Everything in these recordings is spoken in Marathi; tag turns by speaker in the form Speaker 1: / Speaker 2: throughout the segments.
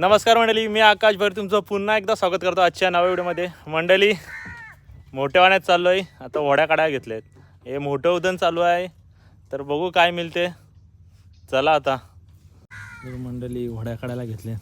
Speaker 1: नमस्कार मंडळी मी आकाश भर तुमचं पुन्हा एकदा स्वागत करतो आजच्या नव्या व्हिडिओमध्ये. मंडळी मोठ्या वाण्यात चाललो आहे आता वड्या काढायला आहेत हे मोठं उदन चालू आहे. तर बघू काय मिळते. चला आता. मंडळी वड्या काढायला घेतले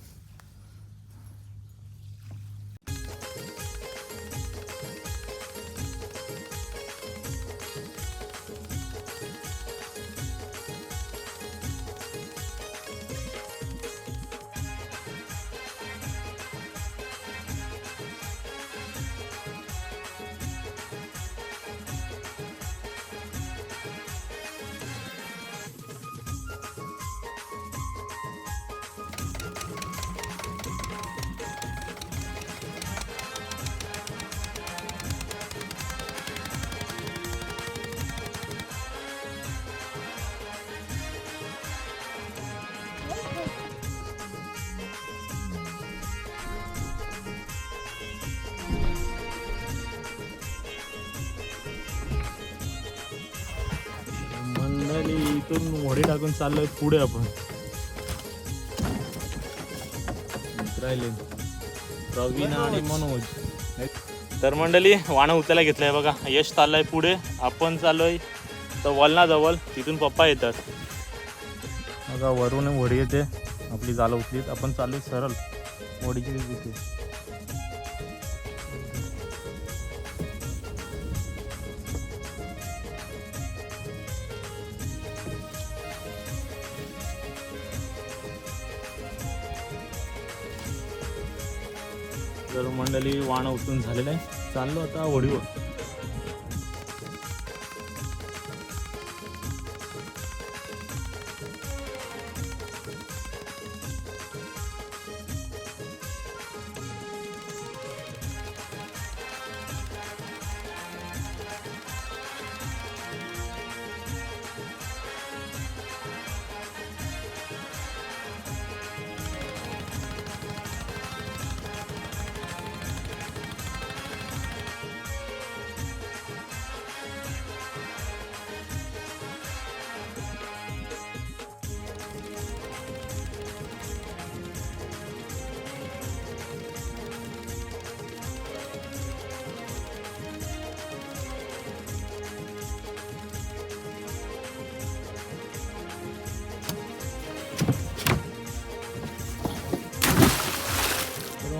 Speaker 1: इथून वडे टाकून चाललोय पुढे आपण. राहिले प्रवीण आणि मनोज. तर मंडळी वाणं उचलायला घेतलंय बघा. यश चाललंय पुढे. आपण चाललोय तर वलना जवळ तिथून पप्पा येतात. बघा वरून वडी येते. आपली जालं उचलीत. आपण चाललोय सरळ. वडीची तिथे तर मंडळी वाणं उचलून झालेलं आहे. चाललो आता वडीवर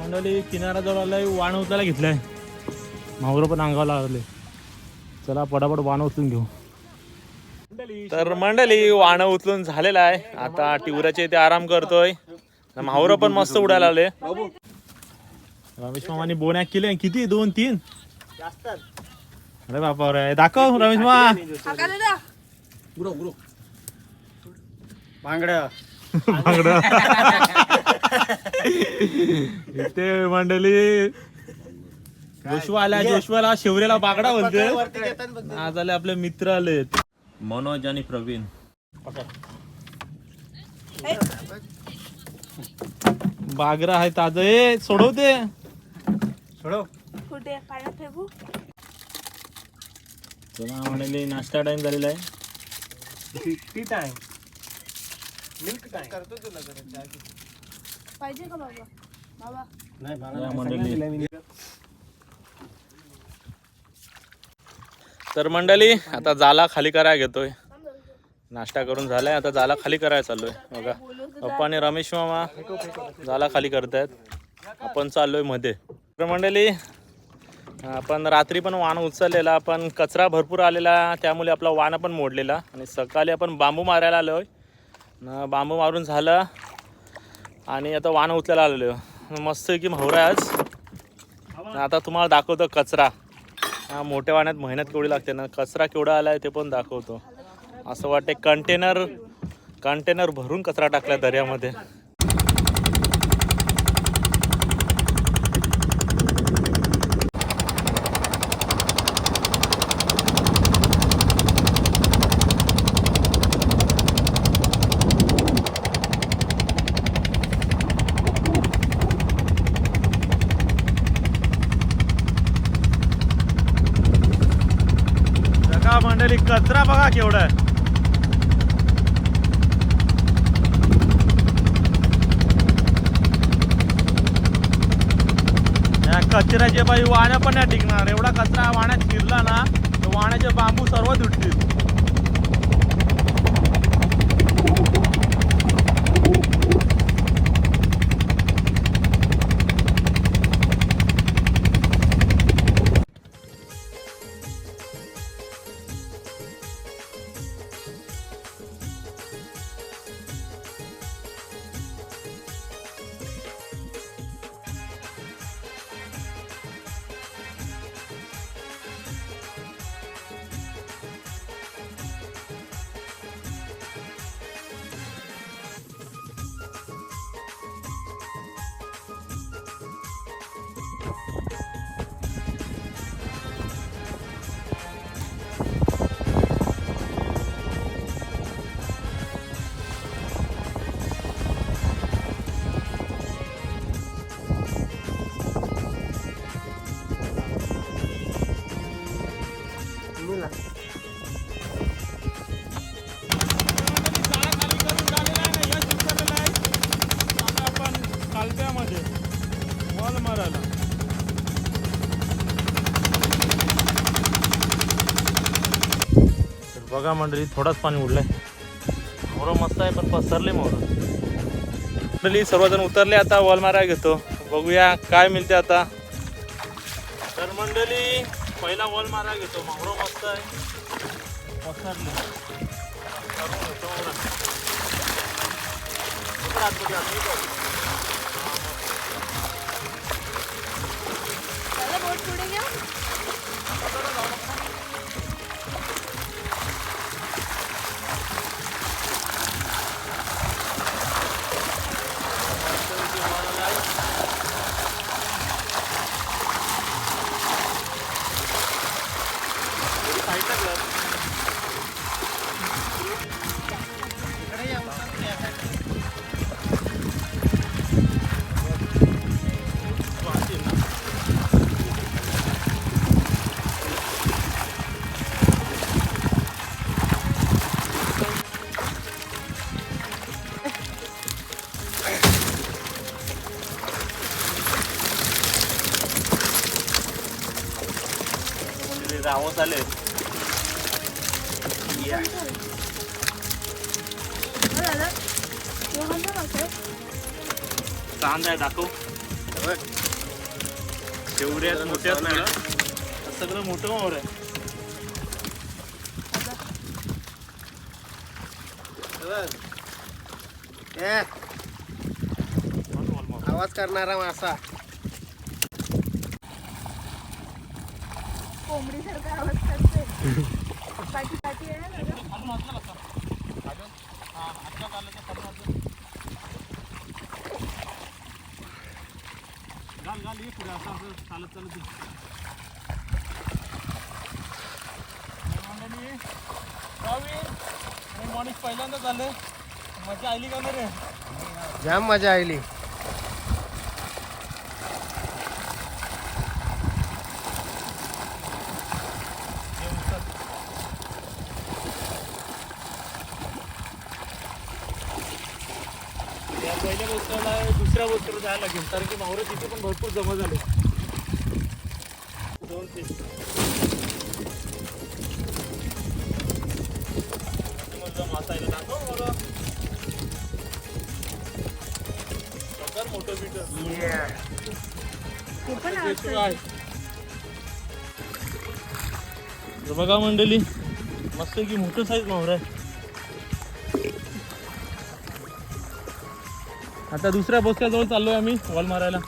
Speaker 1: मंडळी किनारा जवळ आलाय वाण उचलायला घेतलाय. मावरं पण अंगावर लागले. चला पटापट वाण उचलून घेऊ. तर मंडळी वाणं उचलून झालेलं आहे. आता टिवराच्या इथे आराम करतोय. मावरं पण मस्त उडायला आले रमेश मामाने बोन्या केले किती? दोन तीन? अरे बापा रे दाखव रमेश मामा.
Speaker 2: बांगड्या
Speaker 1: बांगडा इथे मंडळी जोशवा आला जोशवाला शिवरेला बागडा बोलते आज आले आपले मित्र आलेत मनोज आणि प्रवीण. बागरा आहे ताज ए सोडवते
Speaker 2: सोडव.
Speaker 3: कुठे? पाण्यात फेकू?
Speaker 1: मंडळी नाश्ता टाइम झालेला आहे.
Speaker 2: टी टाइम मिल्क टाइम करतो तुला
Speaker 3: पाहिजे का बाबा? बाबा.
Speaker 2: नाही
Speaker 1: मंडळी. तर मंडळी आता जाला खाली करायला घेतोय. नाश्ता करून झालाय आता जाला खाली करायला चाललोय. बघा. पप्पा आणि रमेश मामा जाला खाली करतायत. आपण चाललोयमध्ये. तर मंडळी आपण रात्री पण वाण उचललेला पण कचरा भरपूर आलेला त्यामुळे आपला वाण पण मोडलेला. आणि सकाळी आपण बांबू मारायला आलोय. न बांबू मारून झालं. आणि आता वाण उचलायला आलेलो मस्त की म्हावरा आहे आज. आता तुम्हाला दाखवतो कचरा. हा मोठ्या वाण्यात मेहनत केवढी लागते ना. कचरा केवढा आला आहे ते पण दाखवतो. असं वाटते कंटेनर कंटेनर भरून कचरा टाकला दर्यामध्ये. केवढं आहे कचऱ्याचे बाई वाण्या पण नाही टिकणार. एवढा कचरा वाण्यात शिरला ना तर वाण्याचे बांबू सर्व दुटतील बघा मंडळी थोडाच पाणी उडलंय मोरं मस्त आहे पण पसरले मोरं मंडळी सर्वजण उतरले आता वॉल घेतो. बघूया काय मिळते आता. तर मंडळी पहिला वॉल मारायला घेतो. मोरं मस्त आहे. पसरले
Speaker 3: बोट पुढे घ्या. आहे?
Speaker 1: आहे दाखव.
Speaker 2: बघ.
Speaker 1: शेवऱ्यात मोठ्याच नाही ना सगळं मोठं मोर आहे.
Speaker 2: आवाज करणारा मासा.
Speaker 3: कोंबडीसारखा आवाज करतोय. पाठी
Speaker 1: पुढे असं असं चालत चालत ये. मंडळी, प्रवीण आणि पहिल्यांदा झालं मजा आली का नाही रे
Speaker 2: जाम मजा आली.
Speaker 1: दुसऱ्या बोस्टरला जायला लागेल कारण की मावरं तिथे पण भरपूर जमा झाले. दोन आहे दाखव मला प्रकार मोठं तर बघा मंडळी मस्त की मोठं साईज मावरा आहे. आता दुसऱ्या बोसक्याजवळ चाललोय आम्ही वॉल मारायला.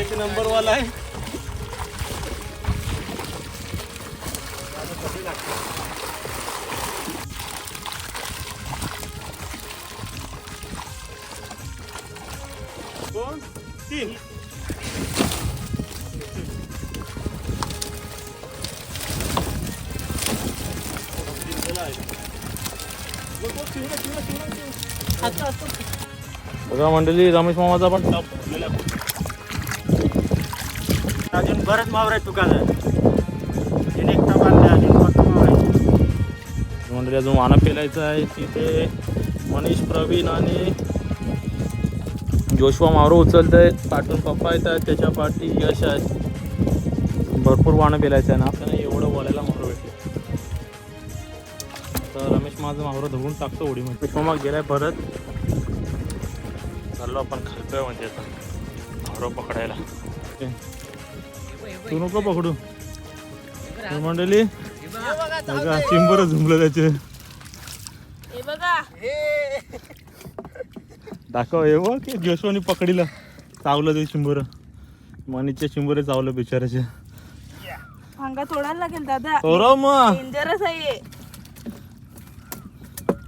Speaker 1: एक नंबर वाला आहे दोन तीन बघा मंडळी रमेश मामाचा पण.
Speaker 2: अजून बरंच मावर आहे तुका बांधला अजून फक्त मावर
Speaker 1: मंडळी अजून वाना पेलायचं आहे तिथे. मनीष प्रवीण आणि जोशवा मावरं उचलत आहेत पाठून पप्पा येत आहेत त्याच्या पाठी यश आहे. भरपूर वाणं पेलायचं आहे ना? आपल्याला एवढं बोलायला मावरं भेटले. तर रमेश माझं मावरं धुवून टाकतो उडीमध्ये रमेश मामा गेलाय परत. चाललो आपण खालतोय म्हणजे आता. मावरं पकडायला. ओके. तू नको पकडू. मंडळी बघा चिंबर झुंबलं त्याचे. दाखव हे बघ जोशवानी पकडीला चावलं ते चिंबर. मनीचे चिंबरे चावलं बिचाराचे
Speaker 3: अंगा तोडायला लागेल दादा.
Speaker 1: मग.
Speaker 3: डेंजरस आहे.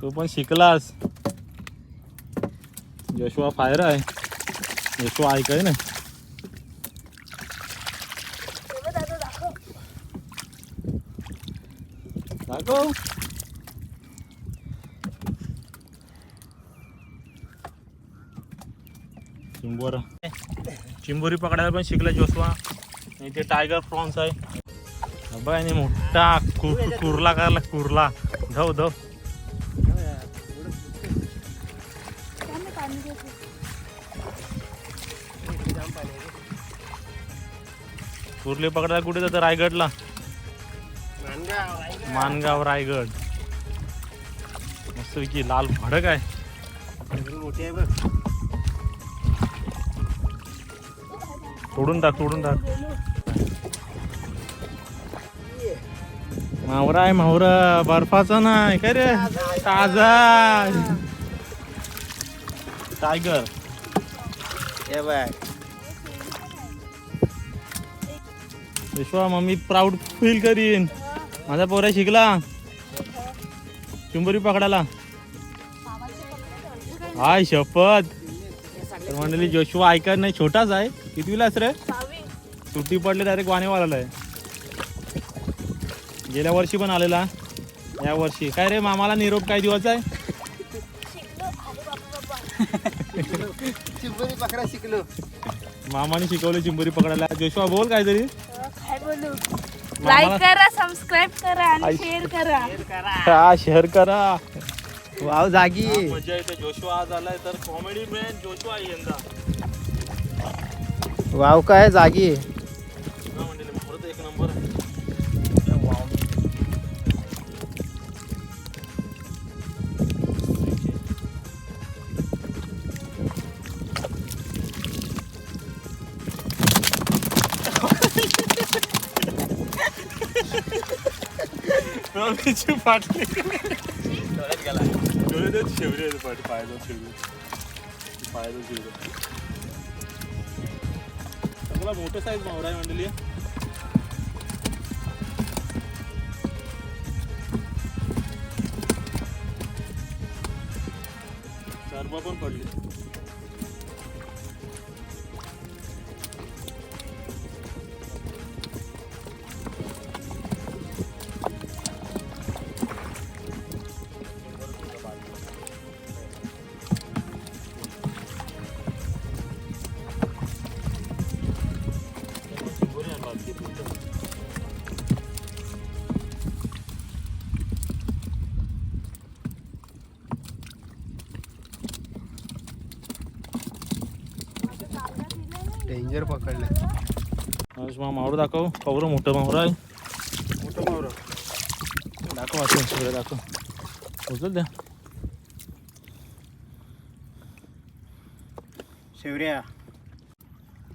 Speaker 1: तू पण शिकलास. जोशवा फायर आहे. जोशवा ऐकाय ना
Speaker 3: हे बघ दादा दाखव
Speaker 1: दाखव चिंबोर. चिंबोरी पकडायला पण शिकला जोशवा आणि ते टायगर प्रॉन्स आहे. आणि मोठा कुर्ला करायला कुर्ला. धव धव. कुर्ले पकडायला कुठे जातं? रायगडला. मानगाव रायगड. मस्त की लाल भडक आहे.
Speaker 2: मोठी आहे बघ
Speaker 1: तोडून टाक तोडून टाक. मावरा आहे मावरा. बर्फाचा नाही. काय रे? ताजा टायगर.
Speaker 2: हे बघ.
Speaker 1: विश्वा मम्मी प्राऊड फील करीन. माझा पोरा शिकला. चिंबोरी पकडायला. हाय शपथ. तर मंडळी जोशवा ऐकत नाही छोटाच आहे. कितवीलाच रे. सुट्टी पडली डायरेक्ट वाणीवाला आहे. गेल्या वर्षी पण आलेला. या वर्षी. काय रे मामाला निरोप काय दिवस आहे?
Speaker 2: चिंबोरी पकडा शिकलो.
Speaker 1: मामाने शिकवलं चिंबोरी पकडायला. जोशवा बोल काहीतरी.
Speaker 3: लाईक करा सबस्क्राईब करा आणि शेअर करा.
Speaker 1: हा शेअर करा.
Speaker 2: वाव जागी.
Speaker 1: मजा येते. जोशवा आज आलाय तर कॉमेडी मॅन यंदा.
Speaker 2: वाव काय जागी.
Speaker 1: हा म्हणजे एक नंबर आहे रमेशची फाटली डोळ्यात शेवरी आहे पाठी पायाचा शेवरी. पायाचा शेवरी. चांगला मोठं साईज मावरा आहे मंडळी सर्व पण पडली.
Speaker 2: डेंजर पकडलं
Speaker 1: मावरं दाखव. कवरं मोठं मावरं आहे.
Speaker 2: मोठं मावर
Speaker 1: दाखव असं सगळं दाखव. उचल द्या.
Speaker 2: शेवऱ्या.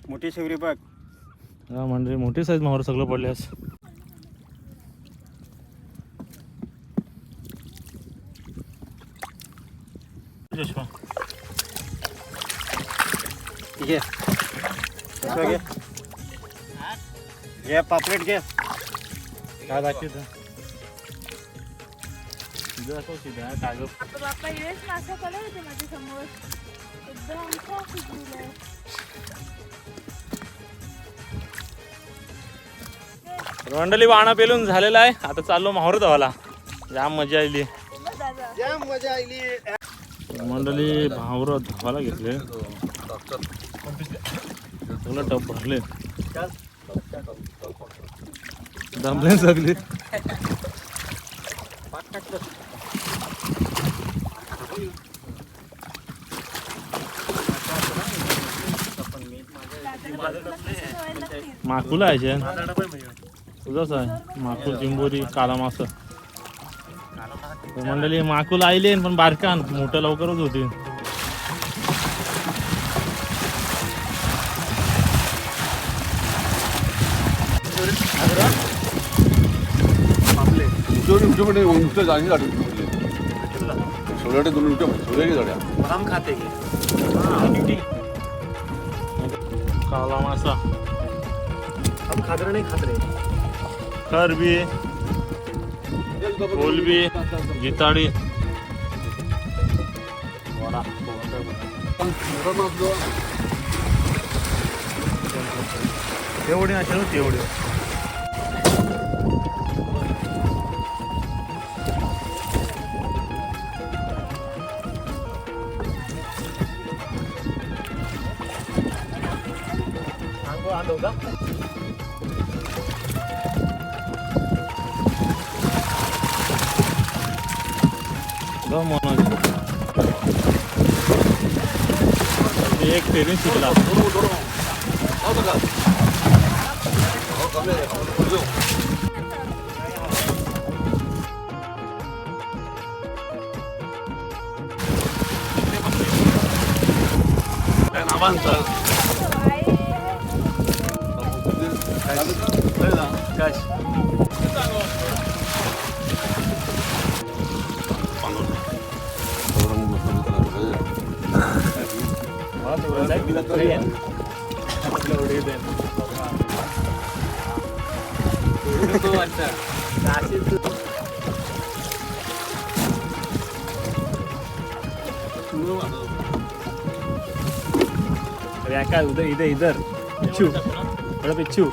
Speaker 2: मोठी शेवरी बघ.
Speaker 1: हा म्हणजे मोठी साईज मावरं सगळं पडले
Speaker 2: पिशव्या घे. घे पापलेट घे. काय दाखवतो
Speaker 1: कागद
Speaker 3: आता बाप्पा हेच मासा कलर होते माझ्यासमोर एकदम आमचा शिजलेलं आहे.
Speaker 1: मंडळी वाणा पेलून झालेला आहे. आता चाललो माहोर धावाला जाम मजा आली.
Speaker 3: बघ दादा
Speaker 2: जाम मजा आली.
Speaker 1: मंडळी भावर धावाला घेतले. तुला टप भरले. दमले सगळे. माकुला आहे तुझंच आहे. माकूल चिंबोरी काला मासा मंडळी माकूल आईले पण बारकान. मोठं लवकरच होती
Speaker 4: उठवणे उठवणे उठं जाणी गाडी सोल्याटे दोन उठव सोल्या गाड्या
Speaker 2: हम खाते
Speaker 1: काला मासा.
Speaker 2: हम खादर नाही खात रे.
Speaker 1: खरबी कोलबी जिताडी वडा तेवढी असेल तेवढी. ग मनोज एक फेरी सुटला
Speaker 2: काय उधर इधर इधर. पिच्छू. बड़ा पिच्छू.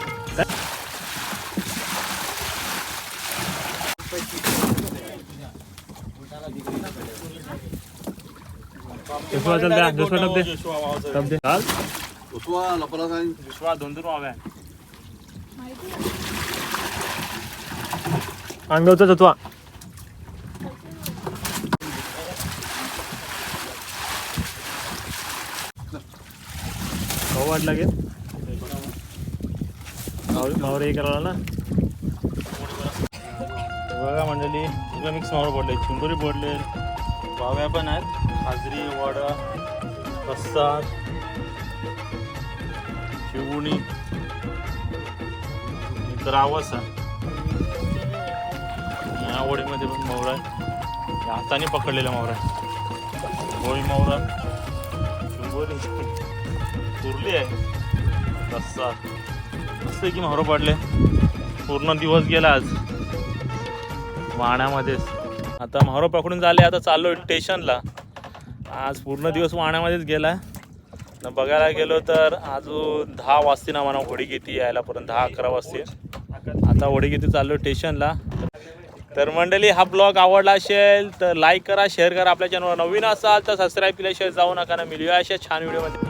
Speaker 1: जोशवा चल द्या जोशवा टप दे टप दे चाल
Speaker 4: उसवा लपला काय
Speaker 1: जोशवा दोन दोन वाव्या
Speaker 2: अंगावचा तत्वा
Speaker 1: खाऊ वाट लागेल मावर हे करायला ना बघा मंडळी मिक्स मावर पडले चिंबोरी पडले वाव्या पण आहेत हाजरी वडा रस्सा शिवणी. तर आवाज या वडीमध्ये पण मोहरा आहे. हाताने पकडलेला मोहरा आहे. होळी मोहरा. शिंबोरी उरली आहे. रस्सा मस्त की मोहरं पडले. पूर्ण दिवस गेला आज. वाण्यामध्येच आता मोहरं पकडून झाले आता चाललो स्टेशनला आज पूर्ण दिवस वाण्यामध्येच गेला. न बघायला गेलो तर अजून दहा वाजते ना म्हणा होडी किती यायला पर्यंत दहा अकरा वाजते आता होडी किती चाललो स्टेशनला. तर मंडळी हा ब्लॉग आवडला असेल तर लाईक करा शेअर करा. आपल्या चॅनलवर नवीन असाल तर सबस्क्राईब केल्याशिवाय जाऊ नका. ना मिळूया अशा छान व्हिडिओमध्ये